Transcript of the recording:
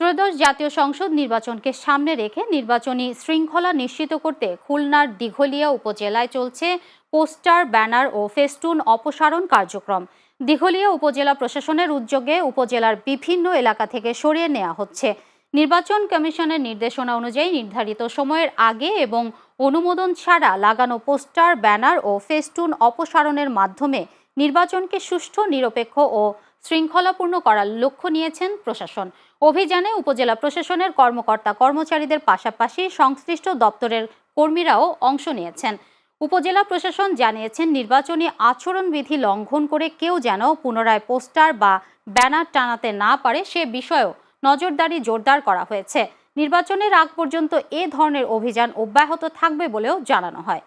ত্রয়োদশ জাতীয় সংসদ নির্বাচনকে সামনে রেখে নির্বাচনী শৃঙ্খলা নিশ্চিত করতে খুলনার দিঘলিয়া উপজেলায় চলছে পোস্টার, ব্যানার ও ফেস্টুন অপসারণ কার্যক্রম। দিঘলিয়া উপজেলা প্রশাসনের উদ্যোগে উপজেলার বিভিন্ন এলাকা থেকে সরিয়ে নেওয়া হচ্ছে। নির্বাচন কমিশনের নির্দেশনা অনুযায়ী নির্ধারিত সময়ের আগে এবং অনুমোদন ছাড়া লাগানো পোস্টার, ব্যানার ও ফেস্টুন অপসারণের মাধ্যমে নির্বাচনকে সুষ্ঠু, নিরপেক্ষ ও শৃঙ্খলাপূর্ণ করার লক্ষ্য নিয়েছেন প্রশাসন। অভিযানে উপজেলা প্রশাসনের কর্মকর্তা কর্মচারীদের পাশাপাশি সংশ্লিষ্ট দপ্তরের কর্মীরাও অংশ নিয়েছেন। উপজেলা প্রশাসন জানিয়েছেন, নির্বাচনী আচরণবিধি লঙ্ঘন করে কেউ যেন পুনরায় পোস্টার বা ব্যানার টানাতে না পারে, সে বিষয়েও নজরদারি জোরদার করা হয়েছে। নির্বাচনের আগ পর্যন্ত এ ধরনের অভিযান অব্যাহত থাকবে বলেও জানানো হয়।